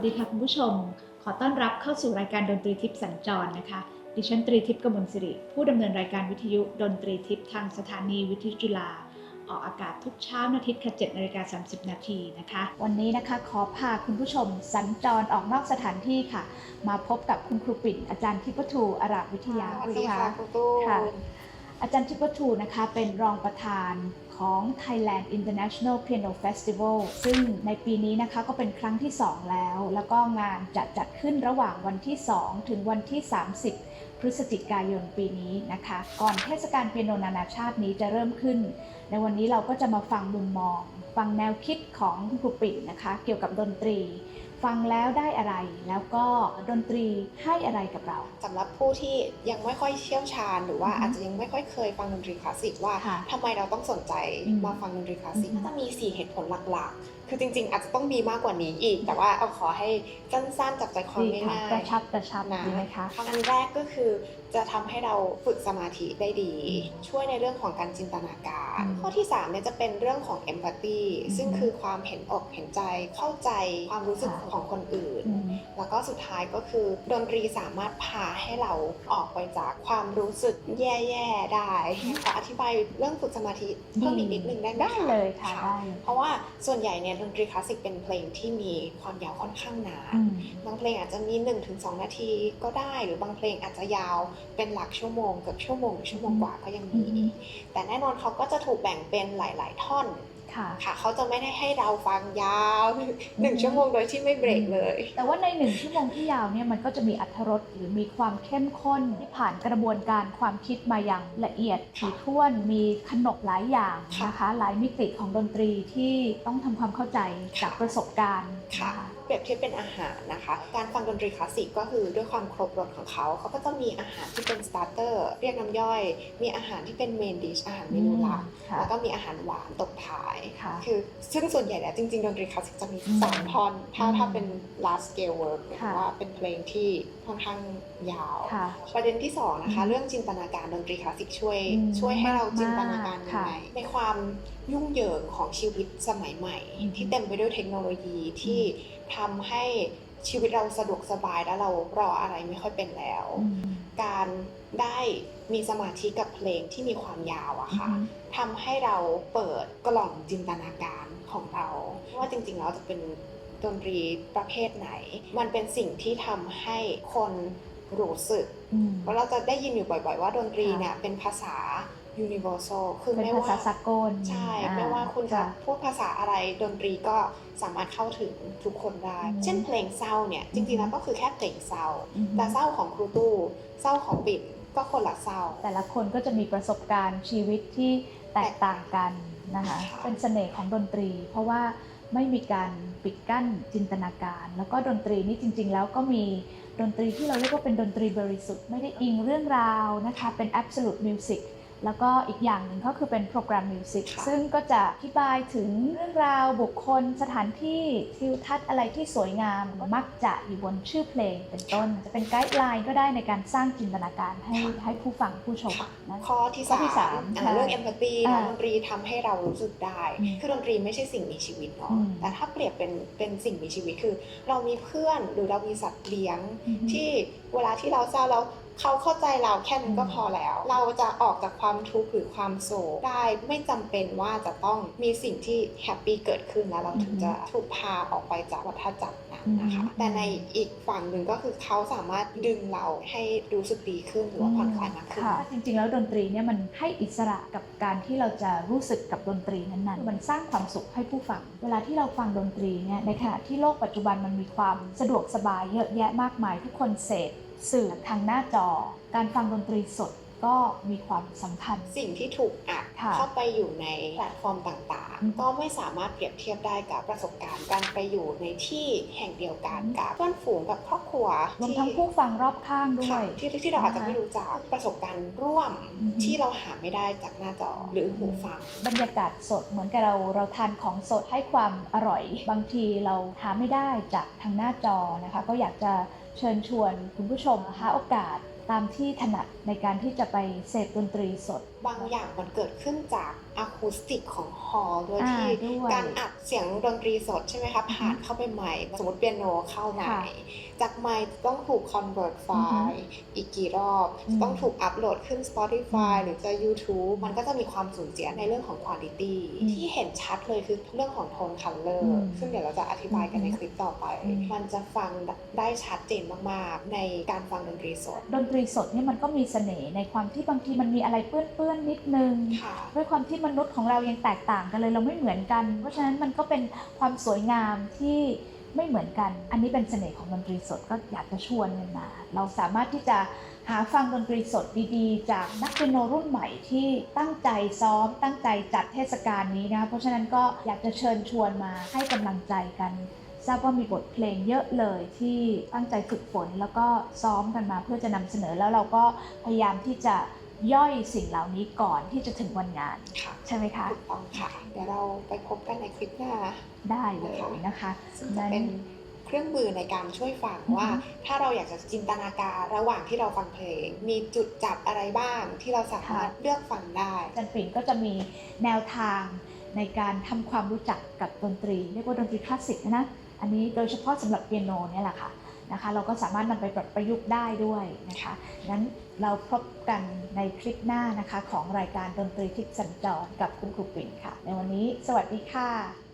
วัสดีค่ะคุณผู้ชม ขอต้อนรับเข้าสู่รายการดนตรีทิพย์สัญจรนะคะ ดิฉันตรีทิพย์กมลสิริ ผู้ดำเนินรายการวิทยุดนตรีทิพย์ทางสถานีวิทยุจุฬาออกอากาศทุกเช้านาทิตย์ค่ะ7นาฬิกา30 นาทีนะคะ วันนี้นะคะขอพาคุณผู้ชมสัญจรออกนอกสถานที่ค่ะ มาพบกับคุณครูปิ่นอาจารย์ทิพทูอาราบวิทยาสวัสดีค่ะครูตู้ค่ะอาจารย์ทิพทูนะคะเป็นรองประธาน ของ Thailand International Piano Festival ซึ่งในปีนี้นะคะก็เป็นครั้งที่ 2 แล้ว แล้วก็งานจะจัดขึ้นระหว่างวันที่ 2 ถึงวันที่ 30 พฤศจิกายนปีนี้นะคะ ก่อนเทศกาลเปียโนนานาชาตินี้จะเริ่มขึ้น ในวันนี้เราก็จะมาฟังมุมมอง ฟังแนวคิดของคุณครูปิ่นนะคะ เกี่ยวกับดนตรี ฟังแล้วได้อะไร แล้วก็ดนตรีให้อะไรกับเรา สำหรับผู้ที่ยังไม่ค่อยเชี่ยวชาญ หรือว่าอือฮึอาจจะยังไม่ค่อยเคยฟังดนตรีคลาสสิกว่าค่ะทำไมเราต้องสนใจอืมมาฟังดนตรีคลาสสิกอือฮึจะมี 4 เหตุผลหลักๆ คือจริง ๆ อาจจะต้องมีมากกว่านี้อีก แต่ว่าเอาขอให้สั้นๆจับใจความดีค่ะง่ายกระชับกระชับๆนะดีไหมคะอันแรกก็คือจะทำให้เราฝึกสมาธิได้ดี ช่วยในเรื่องของการจินตนาการอืมข้อที่3เนี่ยจะเป็นเรื่องของ empathy อืมซึ่งคือความเห็นอกเห็นใจเข้าใจความรู้สึกค่ะของคนอื่นอืมแล้วก็สุดท้ายก็คือดนตรีสามารถพาให้เราออกไปจากความรู้สึกแย่ๆได้ขออธิบายเรื่องฝึกสมาธิเพิ่มอีกนิดนึงได้ไหมได้คะเลยค่ะได้เลยเพราะว่าส่วนใหญ่เนี่ยดนตรีคลาสสิกเป็นเพลงที่มีความยาวค่อนข้างนานอืมบางเพลงอาจจะมี 1-2 นาทีก็ได้ หรือบางเพลงอาจจะยาวเป็นหลักชั่วโมงเกือบชั่วโมงหรือชั่วโมงกว่าก็ยังมีอืมแต่แน่นอนเขาก็จะถูกแบ่งเป็นหลาย ๆ ท่อน ค่ะค่ะเขาจะไม่ได้ให้เราฟังยาวหนึ่งชั่วโมงโดยที่ไม่เบรกเลย แต่ว่าในหนึ่งชั่วโมงที่ยาวเนี่ยมันก็จะมีอัธรสหรือมีความเข้มข้นที่ผ่านกระบวนการความคิดมาอย่างละเอียดถี่ถ้วนมีขนบหลายอย่างนะคะหลายมิติของดนตรีที่ต้องทำความเข้าใจจากประสบการณ์ค่ะนะคะ เปรียบเทียบเป็นอาหารนะคะ การฟังดนตรีคลาสสิกก็คือด้วยความครบรสของเขา เขาก็จะมีอาหารที่เป็นสตาร์เตอร์เรียกน้ำย่อย มีอาหารที่เป็นเมนดิชอาหารเมนูหลักค่ะแล้วก็มีอาหารหวานตบท้ายค่ะคือซึ่งส่วนใหญ่แล้วจริงๆดนตรีคลาสสิกจะมีอืมสามท่อนถ้าอืมถ้าเป็น last scale work หรือค่ะว่าเป็นเพลงที่ค่อนข้างยาวค่ะประเด็นที่สองนะคะอืมเรื่องจินตนาการดนตรีคลาสสิกช่วยอืมช่วยให้เราจินตนาการมากยังค่ะไงในความยุ่งเหยิงของชีวิตสมัยใหม่อืมที่เต็มไปด้วยเทคโนโลยีที่ทำให้ชีวิตเราสะดวกสบายแล้วเรารออะไรไม่ค่อยเป็นแล้วอืมการได้มีสมาธิกับเพลงที่มีความยาวอะค่ะอืมทำให้เราเปิดกล่องจินตนาการของเรา ว่าจริงๆแล้วจะเป็นดนตรีประเภทไหน มันเป็นสิ่งที่ทำให้คน รู้สึกอืมเพราะเราจะได้ยินอยู่บ่อย ๆ ว่าดนตรีค่ะเนี่ยเป็นภาษา universal คือเป็นไม่ภาษาว่าสากลใช่อ่ไม่ว่าคุณจะค่ะพูดภาษาอะไรดนตรีก็สามารถเข้าถึงทุกคนได้อืมเช่นเพลงเศร้าเนี่ยจริงๆแล้วก็คือแค่เพลงเศร้าอืมแต่เศร้าของครูตู้เศร้าของปิ่นก็คนละเศร้า แต่ละคนก็จะมีประสบการณ์ชีวิตที่แตกต่างกันนะคะค่ะเป็นเสน่ห์ของดนตรี เพราะว่าไม่มีการปิดกั้นจินตนาการ แล้วก็ดนตรีนี่จริง ๆ แล้วก็มี ดนตรีที่เราเรียกว่าเป็นดนตรีบริสุทธิ์ ไม่ได้อิงเรื่องราวนะคะ เป็น absolute music แล้วก็อีกอย่างหนึ่งก็คือเป็นโปรแกรมมิวสิกค่ะซึ่งก็จะอธิบายถึงเรื่องราวบุคคลสถานที่ทิวทัศน์อะไรที่สวยงาม มักจะอยู่บนชื่อเพลงเป็นต้น จะเป็นไกด์ไลน์ก็ได้ในการสร้างจินตนาการให้ให้ผู้ฟังผู้ชมนะข้อที่ข้อที่สามสามอ่าใช่เรื่อง empathy อ่านะดนตรีทำให้เรารู้สึกได้อืมคือดนตรีไม่ใช่สิ่งมีชีวิตเนาะอืมแต่ถ้าเปรียบเป็นเป็นสิ่งมีชีวิตคือ เรามีเพื่อนหรือเรามีสัตว์เลี้ยงอือฮึที่เวลาที่เราเศร้าแล้ว เขาเข้าใจเราแค่นั้นก็อืมพอแล้ว เราจะออกจากความทุกข์หรือความโศกได้ไม่จำเป็นว่าจะต้องมีสิ่งที่แฮปปี้เกิดขึ้นแล้วเราถึงจะถูกพาออกไปจากวัฏจักรนั้นนะคะอืมแต่ในอีกฝั่งหนึ่งก็คือเขาสามารถดึงเราให้รู้สึกดีขึ้นหรือว่าผ่อนคลายมากขึ้นค่ะจริงๆ แล้วดนตรีเนี่ยมันให้อิสระกับการที่เราจะรู้สึกกับดนตรีนั้นๆ มันสร้างความสุขให้ผู้ฟัง เวลาที่เราฟังดนตรีเนี่ยในขณะที่โลกปัจจุบันมันมีความสะดวกสบายเยอะแยะมากมายทุกคนเสพ สื่อทางหน้าจอ การฟังดนตรีสดก็มีความสำคัญ สิ่งที่ถูกอัดค่ะเข้าไปอยู่ในแพลตฟอร์มต่างอืมๆก็ไม่สามารถเปรียบเทียบได้กับประสบการณ์การไปอยู่ในที่แห่งเดียวกันอืมกับเพื่อนฝูงกับครอบครัวรวมที่ทั้งผู้ฟังรอบข้างด้วค่ะยที่ที่เราอาจจะนะคะไม่รู้จักประสบการณ์ร่วมอืมที่เราหาไม่ได้จากหน้าจอหรือหูฟัง บรรยากาศสดเหมือนกับเราเราทานของสดให้ความอร่อย บางทีเราหาไม่ได้จากทางหน้าจอนะคะ ก็อยากจะ เชิญชวนคุณผู้ชมหาโอกาสตามที่ถนัดในการที่จะไปเสพดนตรีสด บางอย่างมันเกิดขึ้นจากอะคูสติกของฮอลล์โดยอ่าที่ด้วยการอัดเสียงดนตรีสดใช่ไหมคะผ่านเข้าไปใหม่ สมมติเปียโนเข้าใหม่ค่ะ จากไมค์ต้องถูกคอนเวิร์ตไฟอือฮึล์อีกกี่รอบอืมต้องถูกอัปโหลดขึ้น Spotify อืมหรือจะ YouTube มันก็จะมีความสูญเสียในเรื่องของ quality อืมที่เห็นชัดเลยคือเรื่องของโทนคัลเลออืร์มซึ่งเดี๋ยวเราจะอธิบายกันในอืมคลิปต่อไปอืมมันจะฟังได้ชัดเจนมาก ๆ ในการฟังดนตรีสด ดนตรีสดเนี่ยมันก็มีเสน่ห์ในความที่บางทีมันมีอะไรเปื้อนๆนิดนึงค่ะด้วยความที่มนุษย์ของเรายังแตกต่างกันเลยเราไม่เหมือนกัน เพราะฉะนั้นมันก็เป็นความสวยงามที่ ไม่เหมือนกัน อันนี้เป็นเสน่ห์ของดนตรีสดก็อยากจะชวนกันมา เราสามารถที่จะหาฟังดนตรีสดดีๆ จากนักเปียโนรุ่นใหม่ที่ตั้งใจซ้อม ตั้งใจจัดเทศกาลนี้นะคะเพราะฉะนั้นก็อยากจะเชิญชวนมาให้กำลังใจกันทราบว่ามีบทเพลงเยอะเลยที่ตั้งใจฝึกฝนแล้วก็ซ้อมกันมาเพื่อจะนำเสนอแล้วเราก็พยายามที่จะ ย่อยสิ่งเหล่านี้ก่อนที่จะถึงวันงาน ค่ะใช่ไหมคะ ถูกต้องค่ะ เดี๋ยวเราไปพบกันในคลิปหน้า ได้เลยนะคะซึ่งจะเป็นเครื่องมือในการช่วยฟังว่าอือฮึถ้าเราอยากจะจินตนาการระหว่างที่เราฟังเพลง มีจุดจับอะไรบ้างที่เราสามารถเลือกฟังได้อาจารย์ปิ่นก็จะมีแนวทางในการทำความรู้จักกับดนตรีเรียกว่าดนตรีคลาสสิกนะ อันนี้โดยเฉพาะสำหรับเปียโนเนี่ยแหละค่ะ นะคะ เราก็สามารถนำไปปรับประยุกต์ได้ด้วยนะคะงั้นเราพบกันในคลิปหน้านะคะ ของรายการดนตรีทิศสัญจรกับคุณครูปิ่นค่ะ ในวันนี้สวัสดีค่ะ